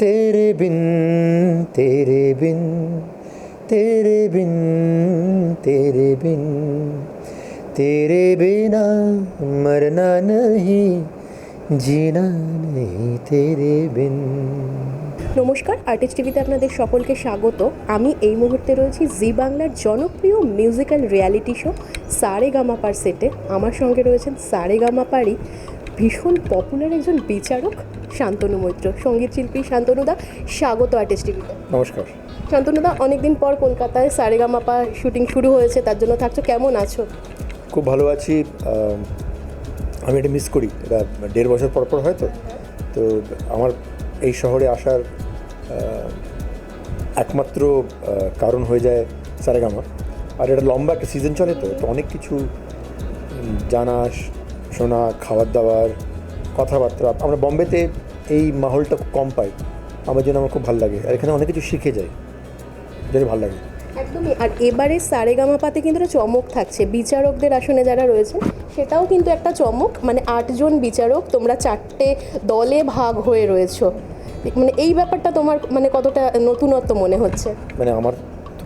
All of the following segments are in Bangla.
तेरे बिन तेरे बिन तेरे बिन तेरे बिन तेरे बिना मरना नहीं जीना नहीं तेरे बिन নমস্কার আর্টিস্ট টিভিতে আপনাদের সকলকে স্বাগত আমি এই মুহূর্তে রয়েছি জি বাংলার জনপ্রিয় মিউজিক্যাল রিয়ালিটি শো সারে গামাপার সেটে আমার সঙ্গে রয়েছেন সারে গামাপারই ভীষণ পপুলার একজন বিচারক শান্তনু মৈত্র সংগীত শিল্পী শান্তনুদা স্বাগত আর্টিস্ট টিভিতে নমস্কার। শান্তনুদা অনেকদিন পর কলকাতায় সারে গামাপা শুটিং শুরু হয়েছে তার জন্য থাকছো কেমন আছো? খুব ভালো আছি। আমি এটা মিস করি। এটা দেড় বছর পর পর হয়তো তো। আমার এই শহরে আসার একমাত্র কারণ হয়ে যায় সারেগামা আর এটা লম্বা একটা সিজন চলে তো তো অনেক কিছু জানা শ- শোনা খাবার দাবার কথাবার্তা আমরা বম্বেতে এই মাহলটা খুব কম পাই। আমার জন্য আমার খুব ভালো লাগে আর এখানে অনেক কিছু শিখে যাই। যেটা ভালো লাগে। একদমই আর এবারে সারেগামাপাতে কিন্তু একটা চমক থাকছে। বিচারকদের আসনে যারা রয়েছে সেটাও কিন্তু একটা চমক। মানে আটজন বিচারক তোমরা চারটে দলে ভাগ হয়ে রয়েছো। মানে এই ব্যাপারটা তোমার মানে কতটা নতুনত্ব মনে হচ্ছে? মানে আমার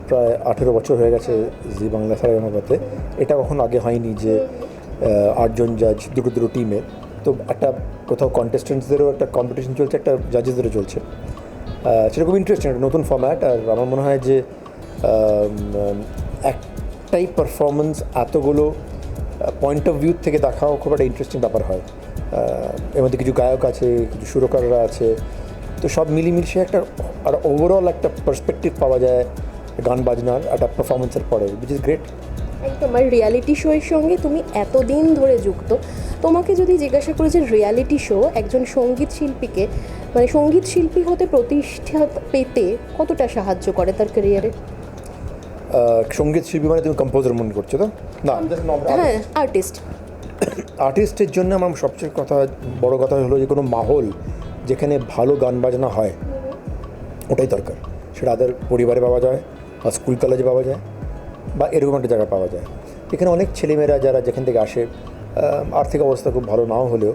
প্রায় আঠেরো বছর হয়ে গেছে জি বাংলা সারেগামাপাতে। এটা কখনো আগে হয়নি যে আটজন জাজ দুটো দুটো টিমে তো একটা কোথাও কন্টেস্টেন্টসদেরও একটা কম্পিটিশন চলছে, একটা জাজেসদেরও চলছে। সেটা খুব ইন্টারেস্টিং একটা নতুন ফর্ম্যাট আর আমার মনে হয় যে একটাই পারফরমেন্স এতগুলো পয়েন্ট অফ ভিউ থেকে দেখাও খুব একটা ইন্টারেস্টিং ব্যাপার হয়। এর মধ্যে কিছু গায়ক আছে, কিছু সুরকাররা আছে। তো সব মিলিমিশে একটা, আর ওভারঅল একটা পার্সপেক্টিভ পাওয়া যায় গান বাজনার, একটা পারফরমেন্সের পরে উইচ ইজ গ্রেট একদম আর রিয়ালিটি শো এর সঙ্গে তুমি এতদিন ধরে যুক্ত তোমাকে যদি জিজ্ঞাসা করি যে রিয়ালিটি শো একজন সংগীত শিল্পীকে মানে সংগীত শিল্পী হতে প্রতিষ্ঠা পেতে কতটা সাহায্য করে তার ক্যারিয়ারে সংগীত শিল্পী মানে তুমি কম্পোজার মনে করছ তো? না হ্যাঁ আর্টিস্ট আর্টিস্টের জন্য আমার সবচেয়ে কথা বড় কথা হলো যে কোনো মাহল যেখানে ভালো গান বাজনা হয় ওটাই দরকার। সেটা তাদের পরিবারে পাওয়া যায় বা স্কুল কলেজে পাওয়া যায়। বা এরকম একটা জায়গা পাওয়া যায়। এখানে অনেক ছেলেমেয়েরা যারা যেখান থেকে আসে আর্থিক অবস্থা খুব ভালো নাও হলেও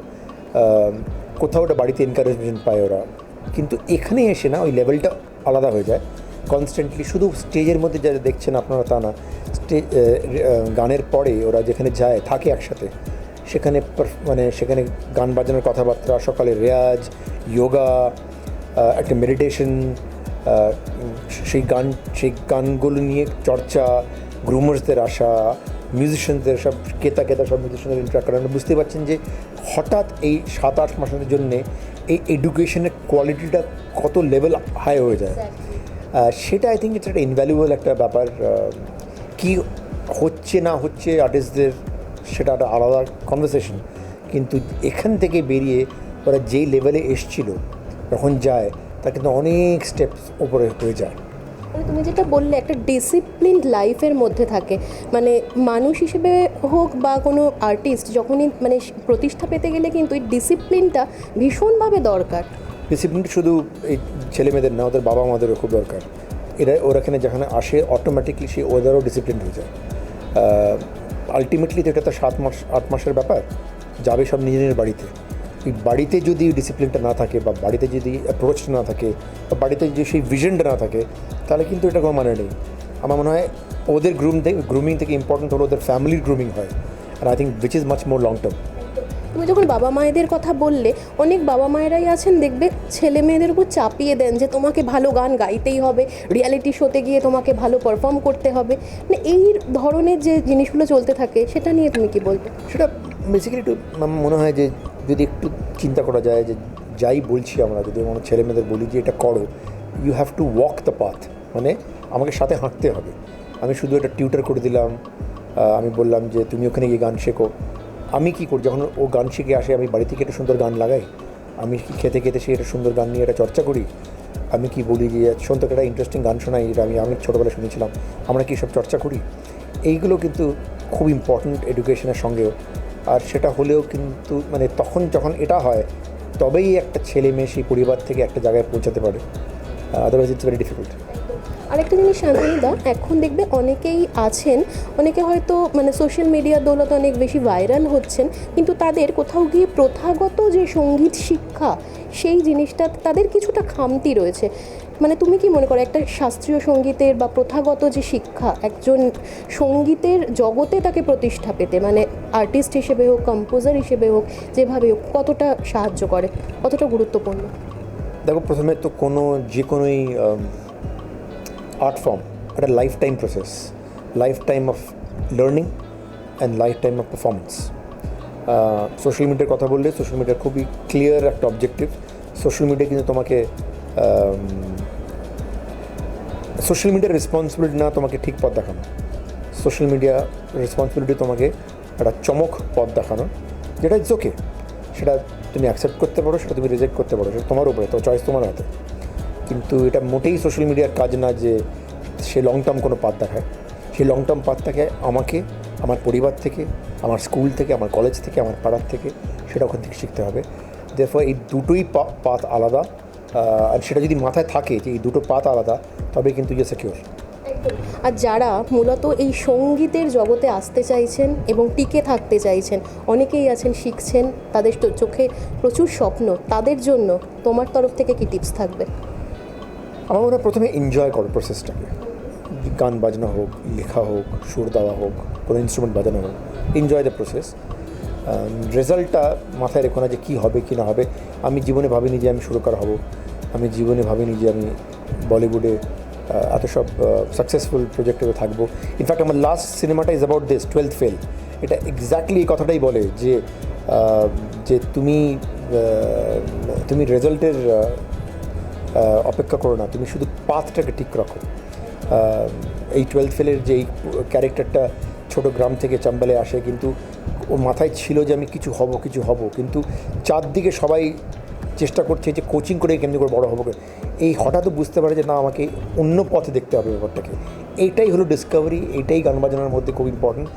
কোথাও ওটা বাড়িতে এনকারেজমেন্ট পায় ওরা। কিন্তু এখানে এসে না, ওই লেভেলটা আলাদা হয়ে যায়। কনস্ট্যান্টলি শুধু স্টেজের মধ্যে যারা দেখছেন আপনারা তা না স্টেজ গানের পরে ওরা যেখানে যায়, থাকে একসাথে। সেখানে মানে সেখানে গান বাজানোর কথাবার্তা, সকালে রেয়াজ যোগা একটা মেডিটেশন সেই গান, সেই গানগুলো নিয়ে চর্চা গ্রুমার্সদের আসা মিউজিশিয়ানদের সব কেতা কেতা সব মিউজিশিয়ানদের ইন্টারাক্ট করা। আপনি বুঝতে পারছেন যে হঠাৎ এই সাত আট মাসের জন্যে এই এডুকেশনের কোয়ালিটিটা কত লেভেল হাই হয়ে যায়। সেটা আই থিঙ্ক ইটস একটা ইনভ্যালুয়েবল একটা ব্যাপার কি হচ্ছে না হচ্ছে আর্টিস্টদের সেটা একটা আলাদা কনভারসেশন কিন্তু এখান থেকে বেরিয়ে ওরা যেই লেভেলে এসছিল যখন যায় তা কিন্তু অনেক স্টেপস উপরে হয়ে যায়। মানে তুমি যেটা বললে, একটা ডিসিপ্লিন লাইফের মধ্যে থাকে। মানে মানুষ হিসেবে হোক বা কোনো আর্টিস্ট যখনই মানে প্রতিষ্ঠা পেতে গেলে কিন্তু এই ডিসিপ্লিনটা ভীষণভাবে দরকার। ডিসিপ্লিনটা শুধু এই ছেলে মেয়েদের না, ওদের বাবা মাদেরও খুব দরকার। এরা, ওরা এখানে যেখানে আসে অটোমেটিকলি সে ওদেরও ডিসিপ্লিন হয়ে যায়। আলটিমেটলি তো এটা তো সাত মাস, আট মাসের ব্যাপার। যাবে সব নিজের বাড়িতে। বাড়িতে যদি ডিসিপ্লিনটা না থাকে বা বাড়িতে যদি অ্যাপ্রোচটা না থাকে বা বাড়িতে যদি সেই ভিশনটা না থাকে তাহলে কিন্তু এটা কোনো মানে নেই। আমার মনে হয় ওদের গ্রুম থেকে গ্রুমিং থেকে ইম্পর্টেন্ট হলো ওদের ফ্যামিলির গ্রুমিং হয়। আর I think which is much more long term তুমি যখন বাবা মায়েদের কথা বললে অনেক বাবা মায়েরাই আছেন দেখবে ছেলে মেয়েদের উপর চাপিয়ে দেন যে তোমাকে ভালো গান গাইতেই হবে রিয়ালিটি শোতে গিয়ে তোমাকে ভালো পারফর্ম করতে হবে। মানে এই ধরনের যে জিনিসগুলো চলতে থাকে সেটা নিয়ে তুমি কি বলবে? সেটা বেসিক্যালি একটু মনে হয় যে যদি একটু চিন্তা করা যায় যে যাই বলছি আমরা, যদি আমার ছেলে মেয়েদের বলি যে এটা করো you have to walk the path মানে আমাকে সাথে হাঁটতে হবে। আমি শুধু একটা টিউটার করে দিলাম আমি বললাম যে তুমি ওখানে গিয়ে গান শেখো। আমি কী করি? যখন ও গান শিখে আসে, আমি বাড়ি থেকে একটা সুন্দর গান লাগাই। আমি কি খেতে খেতে সে একটা সুন্দর গান নিয়ে একটা চর্চা করি? আমি কি বলি যে তোকে একটা ইন্টারেস্টিং গান শোনাই, এটা আমি আমি ছোটোবেলায় শুনেছিলাম। আমরা কি সব চর্চা করি? এইগুলো কিন্তু খুব ইম্পর্ট্যান্ট এডুকেশনের সঙ্গেও। আর সেটা হলেও কিন্তু মানে তখন যখন এটা হয়, তবেই একটা ছেলে মেয়ে সেই পরিবার থেকে একটা জায়গায় পৌঁছাতে পারে। আদারওয়াইজ ইটস ভেরি ডিফিকাল্ট আরেকটা জিনিস শান্তনুদা, এখন দেখবে অনেকেই আছেন, অনেকে হয়তো মানে সোশ্যাল মিডিয়ার দৌলতে অনেক বেশি ভাইরাল হচ্ছেন, কিন্তু তাদের কোথাও গিয়ে প্রথাগত যে সংগীত শিক্ষা, সেই জিনিসটা তাদের কিছুটা খামতি রয়েছে। মানে তুমি কি মনে করো, একটা শাস্ত্রীয় সঙ্গীতের বা প্রথাগত যে শিক্ষা, একজন সঙ্গীতের জগতে তাকে প্রতিষ্ঠা পেতে মানে আর্টিস্ট হিসেবে হোক কম্পোজার হিসেবে হোক, যেভাবে হোক, কতটা সাহায্য করে, কতটা গুরুত্বপূর্ণ? দেখো, প্রথমে তো কোনো, যে কোনোই আর্ট ফর্ম একটা life time process life time of learning and life time of performance social মিডিয়ার কথা বললে সোশ্যাল মিডিয়ার খুবই ক্লিয়ার একটা অবজেক্টিভ সোশ্যাল মিডিয়া কিন্তু তোমাকে সোশ্যাল মিডিয়ার রেসপন্সিবিলিটি না তোমাকে ঠিক পথ দেখানো। সোশ্যাল মিডিয়া রেসপন্সিবিলিটি তোমাকে একটা চমক পথ দেখানো, যেটা ইটস ওকে সেটা তুমি অ্যাকসেপ্ট করতে পারো, সেটা তুমি রিজেক্ট করতে পারো, সেটা তোমার উপরে তো চয়েস তোমার হাতে। কিন্তু এটা মোটেই সোশ্যাল মিডিয়ার কাজ না যে সে লং টার্ম কোনো পাথ দেখায়। সেই লং টার্ম পাথটাকে আমাকে, আমার পরিবার থেকে, আমার স্কুল থেকে, আমার কলেজ থেকে, আমার পাড়ার থেকে, সেটা ওখান থেকে শিখতে হবে। দেখো এই দুটোই পাত আলাদা। আর সেটা যদি মাথায় থাকে যে এই দুটো পাত আলাদা তবে কিন্তু ইয়ে সিকিউর আর যারা মূলত এই সঙ্গীতের জগতে আসতে চাইছেন এবং টিকে থাকতে চাইছেন অনেকেই আছেন শিখছেন তাদের তো চোখে প্রচুর স্বপ্ন তাদের জন্য তোমার তরফ থেকে কি টিপস থাকবে? আমার মনে হয় প্রথমে এনজয় করো প্রসেসটাকে গান বাজনা হোক লেখা হোক সুর দেওয়া হোক কোনো ইনস্ট্রুমেন্ট বাজানো হোক এনজয় দ্য প্রসেস রেজাল্টটা মাথায় রেখো না যে কী হবে কি না হবে। আমি জীবনে ভাবিনি যে আমি সুরকার হব। আমি জীবনে ভাবিনি যে আমি বলিউডে এত সব সাকসেসফুল প্রজেক্টে থাকব। ইনফ্যাক্ট আমার লাস্ট সিনেমাটা is about this twelfth fail এটা এক্স্যাক্টলি এই কথাটাই বলে যে যে তুমি তুমি রেজাল্টের অপেক্ষা করো না, তুমি শুধু পাথটাকে ঠিক রাখো। এই টুয়েলথ ফেলের যে এই ক্যারেক্টারটা ছোট গ্রাম থেকে চাম্বালে আসে, কিন্তু ওর মাথায় ছিল যে আমি কিছু হব কিছু হব, কিন্তু চারদিকে সবাই চেষ্টা করছে যে কোচিং করে কেমনি করে বড় হব। এই হঠাৎ বুঝতে পারে যে না, আমাকে অন্য পথে দেখতে হবে ব্যাপারটাকে। এইটাই হলো ডিসকভারি এইটাই গান বাজানোর মধ্যে খুব ইম্পর্টেন্ট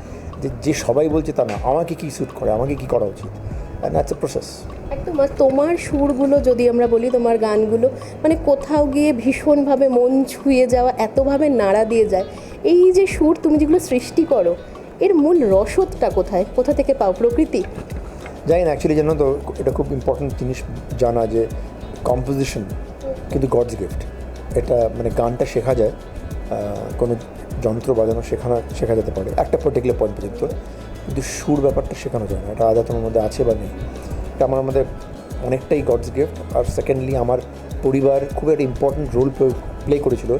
যে যে সবাই বলছে তা না, আমাকে কী স্যুট করে, আমাকে কী করা উচিত? প্রসেস একদম, আর তোমার সুরগুলো যদি আমরা বলি, তোমার গানগুলো মানে কোথাও গিয়ে ভীষণভাবে মন ছুঁয়ে যাওয়া, এতভাবে নাড়া দিয়ে যায়, এই যে সুর তুমি যেগুলো সৃষ্টি করো, এর মূল রসদটা কোথায়? কোথা থেকে পাও প্রকৃতি? জানি না অ্যাকচুয়ালি জানো তো, এটা খুব ইম্পর্টেন্ট জিনিস জানা যে কম্পোজিশন কিন্তু গডস গিফট এটা মানে গানটা শেখা যায় কোনো যন্ত্র বাজানো শেখানো, শেখা যেতে পারে, একটা পার্টিকুলার পয়েন্ট পর্যন্ত। কিন্তু সুর ব্যাপারটা শেখানো যায় না, এটা আদা তোমার মধ্যে আছে বা নেই। এটা আমার মধ্যে অনেকটাই গডস গিফট আর সেকেন্ডলি আমার পরিবার খুব একটা ইম্পর্টেন্ট রোল প্লে করেছিল।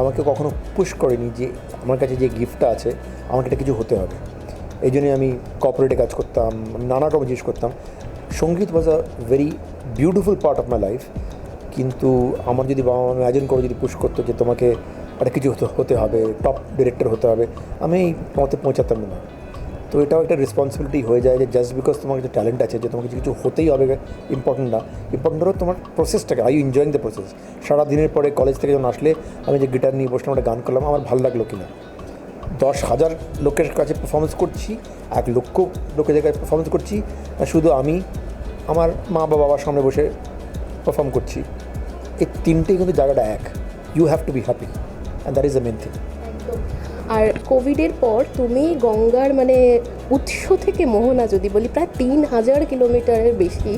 আমাকে কখনো পুশ করেনি যে আমার কাছে যে গিফটটা আছে, আমাকে এটা কিছু হতে হবে। এই জন্যই আমি কর্পোরেটে কাজ করতাম, নানা রকম জিনিস করতাম। সংগীত was a very beautiful part of my life কিন্তু আমার যদি বাবা মা ইম্যাজিন করে যদি পুশ করতো যে তোমাকে একটা কিছু হতে হবে টপ ডিরেক্টর হতে হবে, আমি এই পথে পৌঁছাতাম না। তো এটাও একটা রেসপন্সিবিলিটি হয়ে যায় যে জাস্ট বিকজ তোমার যে ট্যালেন্ট আছে, যে তোমাকে কিছু হতেই হবে ইম্পর্টেন্ট না। ইম্পর্টেন্ট হলো তোমার প্রসেসটাকে I you enjoying the process সারা দিনের পরে কলেজ থেকে যখন আসলে আমি যে গিটার নিয়ে বসলাম, একটা গান করলাম, আমার ভালো লাগল কিনা? দশ হাজার লোকের কাছে পারফরমেন্স করছি এক লক্ষ লোকের কাছে পারফরমেন্স করছি শুধু আমি আমার মা বা বাবার সামনে বসে পারফর্ম করছি। এই তিনটেই কিন্তু জায়গাটা এক। You have to be happy and that is the main thing আর কোভিডের পর তুমি গঙ্গার মানে উৎস থেকে মোহনা যদি বলি প্রায় তিন হাজার কিলোমিটারের বেশি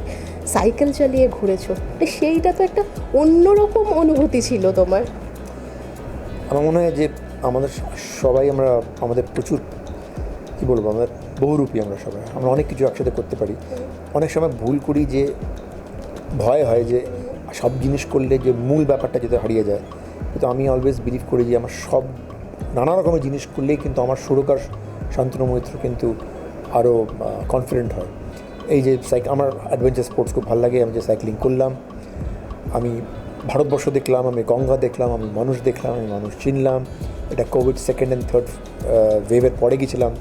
সাইকেল চালিয়ে ঘুরেছো। তো সেইটা তো একটা অন্যরকম অনুভূতি ছিল তোমার। আমার মনে হয় যে আমাদের সবাই আমরা, আমাদের প্রচুর, কী বলব আমাদের বহুরূপী আমরা সবাই। আমরা অনেক কিছু একসাথে করতে পারি। অনেক সময় ভুল করি যে, ভয় হয় যে, সব জিনিস করলে যে মূল ব্যাপারটা যাতে হারিয়ে যায়। কিন্তু আমি অলওয়েজ বিলিভ করি যে, আমার সব, নানা রকমের জিনিস করলেই কিন্তু আমার সুরকার শান্তনু মৈত্র কিন্তু আরও কনফিডেন্ট হয়। এই যে সাইক, আমার অ্যাডভেঞ্চার স্পোর্টস খুব ভালো লাগে, আমি যে সাইক্লিং করলাম, আমি ভারতবর্ষ দেখলাম, আমি গঙ্গা দেখলাম, আমি মানুষ দেখলাম, আমি মানুষ চিনলাম এটা কোভিড সেকেন্ড অ্যান্ড থার্ড ওয়েভের পরে গেছিলাম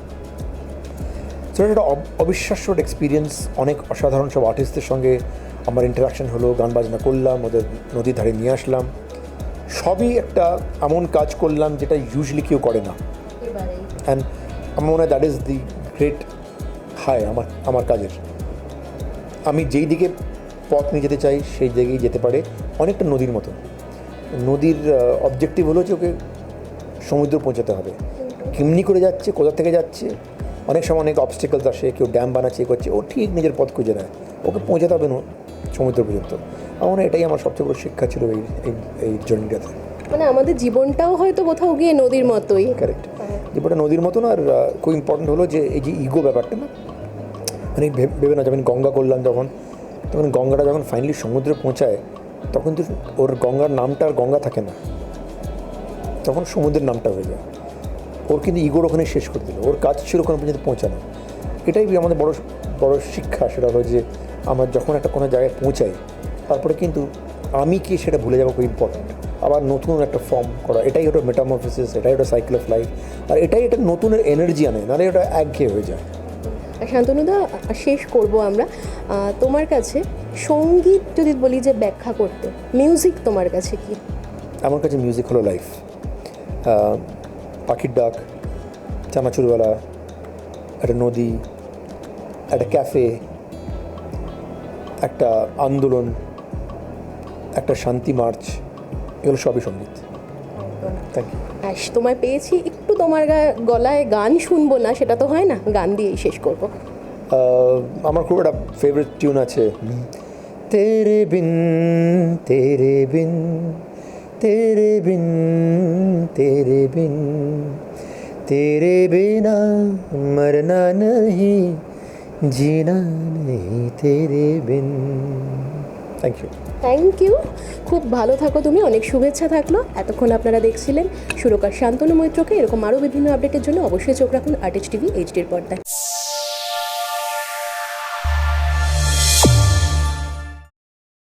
সো এটা একটা অব- অবিশ্বাস্য এক্সপিরিয়েন্স অনেক অসাধারণ সব আর্টিস্টদের সঙ্গে আমার ইন্টারাকশন হলো গান বাজনা করলাম ওদের নদীর ধারে নিয়ে আসলাম। সবই একটা এমন কাজ করলাম যেটা ইউজলি কেউ করে না। অ্যান্ড আমার মনে হয় that is the great high আমার আমার কাজের। আমি যেই দিকে পথ নিয়ে যেতে চাই সেই দিকেই যেতে পারে অনেকটা নদীর মতো নদীর অবজেক্টিভ হলো যে ওকে সমুদ্র পৌঁছাতে হবে। কেমনি করে যাচ্ছে কোথা থেকে যাচ্ছে? অনেক সময় অনেক অবস্টিকলস আসে কেউ ড্যাম বানাচ্ছে এ করছে ও ঠিক নিজের পথ খুঁজে নেয়। ওকে পৌঁছাতে হবে ন- সমুদ্র পর্যন্ত। আমার এটাই আমার সবচেয়ে বড় শিক্ষা ছিল এই এই- জার্নিটাতে মানে আমাদের জীবনটাও হয়তো কোথাও গিয়ে নদীর মতোই। কারেক্ট যেটা নদীর মতন আর খুব ইম্পর্টেন্ট হলো যে এই যে ইগো ব্যাপারটা না। মানে ভেবে না যখন গঙ্গা করলাম যখন তখন গঙ্গাটা যখন ফাইনালি সমুদ্রে পৌঁছায় তখন তো ওর গঙ্গার নামটা আর গঙ্গা থাকে না। তখন সমুদ্রের নামটা হয়ে যায়। ওর কিন্তু ইগোর ওখানে শেষ করে দিল। ওর কাজ ছিল ওখানে পর্যন্ত পৌঁছানো। এটাই আমাদের বড় বড় শিক্ষা। সেটা হলো যে আমার যখন একটা কোনো জায়গায় পৌঁছাই তারপরে কিন্তু আমি কি সেটা ভুলে যাব খুব ইম্পর্ট্যান্ট আবার নতুন একটা ফর্ম করা এটাই ওটা মেটামরফিসিস এটাই ওটা সাইকেল অফ লাইফ আর এটাই এটা নতুনের এনার্জি আনে নাহলে ওটা একঘেয়ে হয়ে যায়। আর শান্তনুদা শেষ করব আমরা। তোমার কাছে সংগীত যদি বলি যে ব্যাখ্যা করতে মিউজিক তোমার কাছে কি? আমার কাছে মিউজিক হলো লাইফ পাখির ডাক চানাচুরবেলা একটা নদী একটা ক্যাফে একটা আন্দোলন একটা শান্তি মার্চ এগুলো সবই সংগীত। থ্যাংক ইউ তোমায় পেয়েছি একটু তোমার গলায় গান শুনব না সেটা তো হয় না গান দিয়েই শেষ করব। আমার খুব একটা ফেভারিট টিউন আছে। তেরে বিন তেরে বিন তেরে বিন তেরে বিন তেরে বিনা মরনা नहीं जीना नहीं तेरे बिन থ্যাংক ইউ থ্যাংক ইউ খুব ভালো থাকো তুমি অনেক শুভেচ্ছা থাকলো এতক্ষণ আপনারা দেখছিলেন সুরকার শান্তনু মৈত্রকে এরকম আরও বিভিন্ন আপডেটের জন্য অবশ্যই চোখ রাখুন আর্টিস্ট টিভি এইচডির পর্দায়